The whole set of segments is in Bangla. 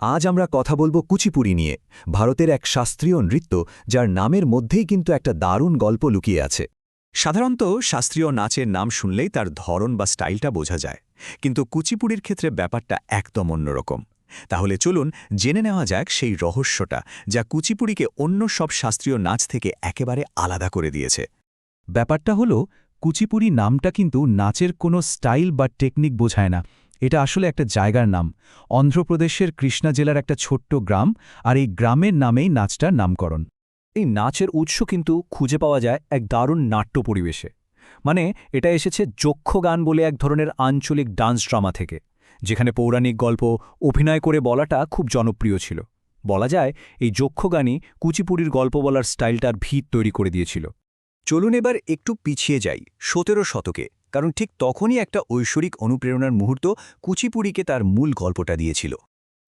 আজ আমরা কথা বলব কুচিপুড়ি নিয়ে, ভারতের এক শাস্ত্রীয় নৃত্য যার নামের মধ্যেই কিন্তু একটা দারুণ গল্প লুকিয়ে আছে। সাধারণত শাস্ত্রীয় নাচের নাম শুনলেই তার ধরন বা স্টাইলটা বোঝা যায়, কিন্তু কুচিপুড়ির ক্ষেত্রে ব্যাপারটা একদম অন্যরকম তাহলে চলুন জেনে নেওয়া যাক সেই রহস্যটা, যা কুচিপুড়িকে অন্য সব শাস্ত্রীয় নাচ থেকে একেবারে আলাদা করে দিয়েছে। ব্যাপারটা হলো, কুচিপুড়ি নামটা কিন্তু নাচের কোনো স্টাইল বা টেকনিক বোঝায় না। এটা আসলে একটা জায়গার নাম। অন্ধ্রপ্রদেশের কৃষ্ণা জেলার একটা ছোট্ট গ্রাম আর এই গ্রামের নামেই নাচটার নামকরণ। এই নাচের উৎস কিন্তু খুঁজে পাওয়া যায় এক দারুণ নাট্য পরিবেশে। মানে এটা এসেছে যক্ষ গান বলে এক ধরনের আঞ্চলিক ডান্স ড্রামা থেকে, যেখানে পৌরাণিক গল্প, অভিনয় করে বলাটা খুব জনপ্রিয় ছিল। বলা যায় এই যক্ষ গানই কুচিপুড়ির গল্প বলার স্টাইলটার ভিত তৈরি করে দিয়েছিল। চলুন এবার একটু পিছিয়ে যাই, সতেরো শতকে। কারণ ঠিক তখনই একটা ঐশ্বরিক অনুপ্রেরণার মুহূর্ত কুচিপুড়িকে তার মূল গল্পটা দিয়েছিল।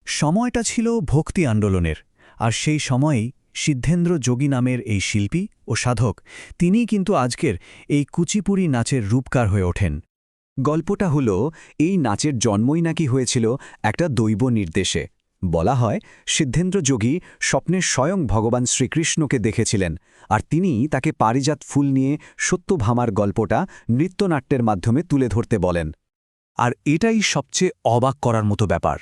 সময়টা ছিল ভক্তি আন্দোলনের, আর সেই সময়েই সিদ্ধেন্দ্র যোগী নামের এই শিল্পী ও সাধক তিনিই কিন্তু আজকের এই কুচিপুড়ি নাচের রূপকার হয়ে ওঠেন। গল্পটা হল, এই নাচের জন্মই নাকি হয়েছিল একটা দৈব নির্দেশে। বলা হয়, সিদ্ধেন্দ্র যোগী স্বপ্নে স্বয়ং ভগবান শ্রীকৃষ্ণকে দেখেছিলেন আর তিনি তাকে পারিজাত ফুল নিয়ে সত্যভামার গল্পটা নৃত্যনাট্যের মাধ্যমে তুলে ধরতে বলেন। আর এটাই সবচেয়ে অবাক করার মতো ব্যাপার।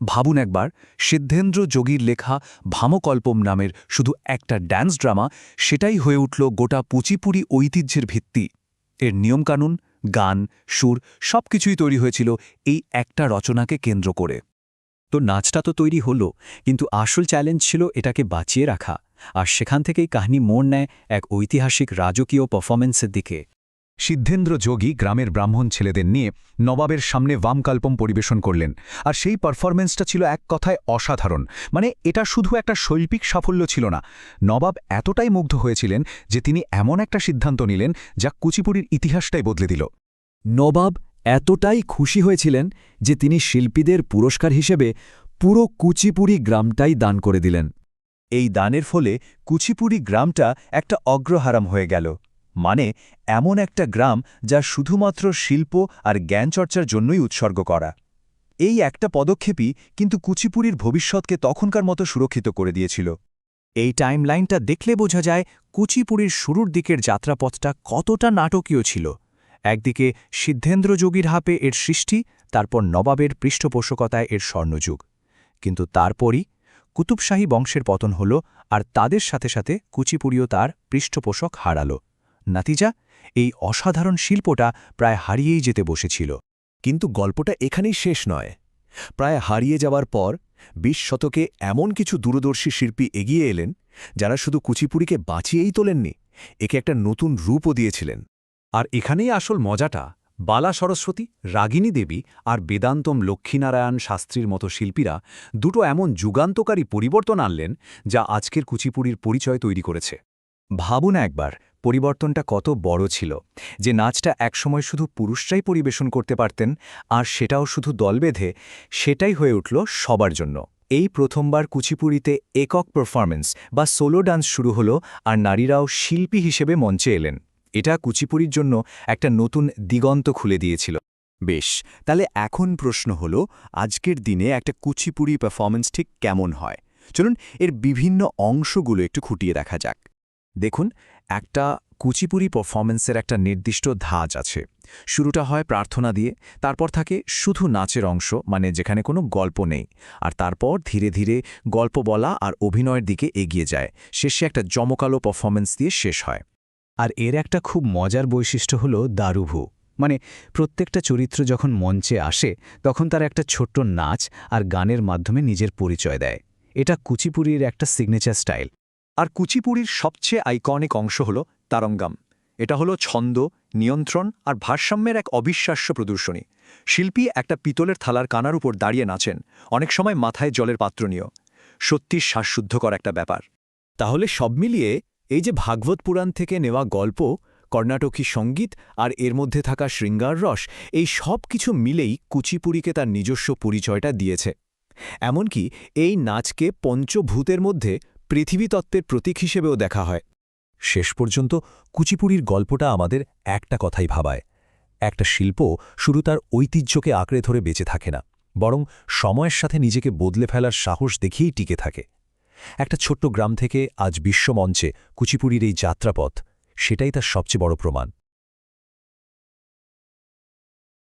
ভাবুন একবার, সিদ্ধেন্দ্র যোগীর লেখা ভামকল্পম নামের শুধু একটা ড্যান্স ড্রামা, সেটাই হয়ে উঠল গোটা পুচিপুরি ঐতিহ্যের ভিত্তি। এর নিয়মকানুন, গান, সুর সবকিছুই তৈরি হয়েছিল এই একটা রচনাকে কেন্দ্র করে। তো নাচটা তো তৈরি হলো কিন্তু আসল চ্যালেঞ্জ ছিল এটাকে বাঁচিয়ে রাখা আর সেখান থেকেই কাহিনী মোড় নেয় এক ঐতিহাসিক রাজকীয় পারফরমেন্সের দিকে। সিদ্ধেন্দ্র যোগী গ্রামের ব্রাহ্মণ ছেলেদের নিয়ে নবাবের সামনে বামকাল্পম পরিবেশন করলেন আর সেই পারফরমেন্সটা ছিল এক কথায় অসাধারণ মানে এটা শুধু একটা শৈল্পিক সাফল্য ছিল না। নবাব এতটাই মুগ্ধ হয়েছিলেন যে তিনি এমন একটা সিদ্ধান্ত নিলেন যা কুচিপুড়ির ইতিহাসটাই বদলে দিল। নবাব এতটাই খুশি হয়েছিলেন যে তিনি শিল্পীদের পুরস্কার হিসেবে পুরো কুচিপুড়ি গ্রামটাই দান করে দিলেন। এই দানের ফলে কুচিপুড়ি গ্রামটা একটা অগ্রহারাম হয়ে গেল। মানে এমন একটা গ্রাম যা শুধুমাত্র শিল্প আর জ্ঞানচর্চার জন্যই উৎসর্গ করা। এই একটা পদক্ষেপই কিন্তু কুচিপুড়ির ভবিষ্যৎকে তখনকার মতো সুরক্ষিত করে দিয়েছিল। এই টাইমলাইনটা দেখলে বোঝা যায় কুচিপুড়ির শুরুর দিকের যাত্রাপথটা কতটা নাটকীয় ছিল। একদিকে সিদ্ধেন্দ্র যোগীর হাপে এর সৃষ্টি, তারপর নবাবের পৃষ্ঠপোষকতায় এর স্বর্ণযুগ। কিন্তু তারপরই কুতুবশাহী বংশের পতন হল আর তাদের সাথে সাথে কুচিপুড়িও তার পৃষ্ঠপোষক হারাল। নাতিজা, এই অসাধারণ শিল্পটা প্রায় হারিয়েই যেতে বসেছিল। কিন্তু গল্পটা এখানেই শেষ নয়। প্রায় হারিয়ে যাওয়ার পর বিশ শতকে এমন কিছু দূরদর্শী শিল্পী এগিয়ে এলেন, যারা শুধু কুচিপুড়িকে বাঁচিয়েই তোলেননি, একে একটা নতুন রূপও দিয়েছিলেন। আর এখানেই আসল মজাটা, বালা সরস্বতী রাগিনী দেবী আর বেদান্তম লক্ষ্মীনারায়ণ শাস্ত্রীর মতো শিল্পীরা দুটো এমন যুগান্তকারী পরিবর্তন আনলেন যা আজকের কুচিপুড়ির পরিচয় তৈরি করেছে। ভাবুন একবার, পরিবর্তনটা কত বড় ছিল, যে নাচটা একসময় শুধু পুরুষরাই পরিবেশন করতে পারতেন আর সেটাও শুধু দল বেঁধে সেটাই হয়ে উঠল সবার জন্য। এই প্রথমবার কুচিপুড়িতে একক পারফরমেন্স বা সোলো ডান্স শুরু হলো আর নারীরাও শিল্পী হিসেবে মঞ্চে এলেন। এটা কুচিপুড়ির জন্য একটা নতুন দিগন্ত খুলে দিয়েছিল। বেশ, তাহলে এখন প্রশ্ন হলো, আজকের দিনে একটা কুচিপুড়ি পারফরমেন্স ঠিক কেমন হয়? চলুন এর বিভিন্ন অংশগুলো একটু খুঁটিয়ে দেখা যাক। দেখুন, একটা কুচিপুরি পারফরমেন্সের একটা নির্দিষ্ট ধাঁচ আছে। শুরুটা হয় প্রার্থনা দিয়ে, তারপর থাকে শুধু নাচের অংশ মানে যেখানে কোনো গল্প নেই। আর তারপর ধীরে ধীরে গল্প বলা আর অভিনয়ের দিকে এগিয়ে যায়। শেষে একটা জমকালো পারফরমেন্স দিয়ে শেষ হয়। আর এর একটা খুব মজার বৈশিষ্ট্য হল দারুভু। মানে প্রত্যেকটা চরিত্র যখন মঞ্চে আসে, তখন তার একটা ছোট্ট নাচ আর গানের মাধ্যমে নিজের পরিচয় দেয়। এটা কুচিপুড়ির একটা সিগনেচার স্টাইল আর কুচিপুড়ির সবচেয়ে আইকনিক অংশ হল তারঙ্গাম। এটা হলো ছন্দ, নিয়ন্ত্রণ আর ভারসাম্যের এক অবিশ্বাস্য প্রদর্শনী। শিল্পী একটা পিতলের থালার কানার উপর দাঁড়িয়ে নাচেন, অনেক সময় মাথায় জলের পাত্র নিয়েও। সত্যি শ্বাসশুদ্ধকর একটা ব্যাপার। তাহলে সব মিলিয়ে এই যে ভাগবত পুরাণ থেকে নেওয়া গল্প, কর্ণাটকী সংগীত আর এর মধ্যে থাকা শৃঙ্গার রস, এই সব কিছু মিলেই কুচিপুড়িকে তার নিজস্ব পরিচয়টা দিয়েছে। এমনকি এই নাচকে পঞ্চভূতের মধ্যে পৃথিবীতত্ত্বের প্রতীক হিসেবেও দেখা হয়। শেষ পর্যন্ত কুচিপুড়ির গল্পটা আমাদের একটা কথাই ভাবায়। একটা শিল্প শুরু তার ঐতিহ্যকে আঁকড়ে ধরে বেঁচে থাকে না, বরং সময়ের সাথে নিজেকে বদলে ফেলার সাহস দেখেই টিকে থাকে। একটা ছোট্ট গ্রাম থেকে আজ বিশ্বমঞ্চে কুচিপুরির এই যাত্রাপথ সেটাই তার সবচেয়ে বড় প্রমাণ।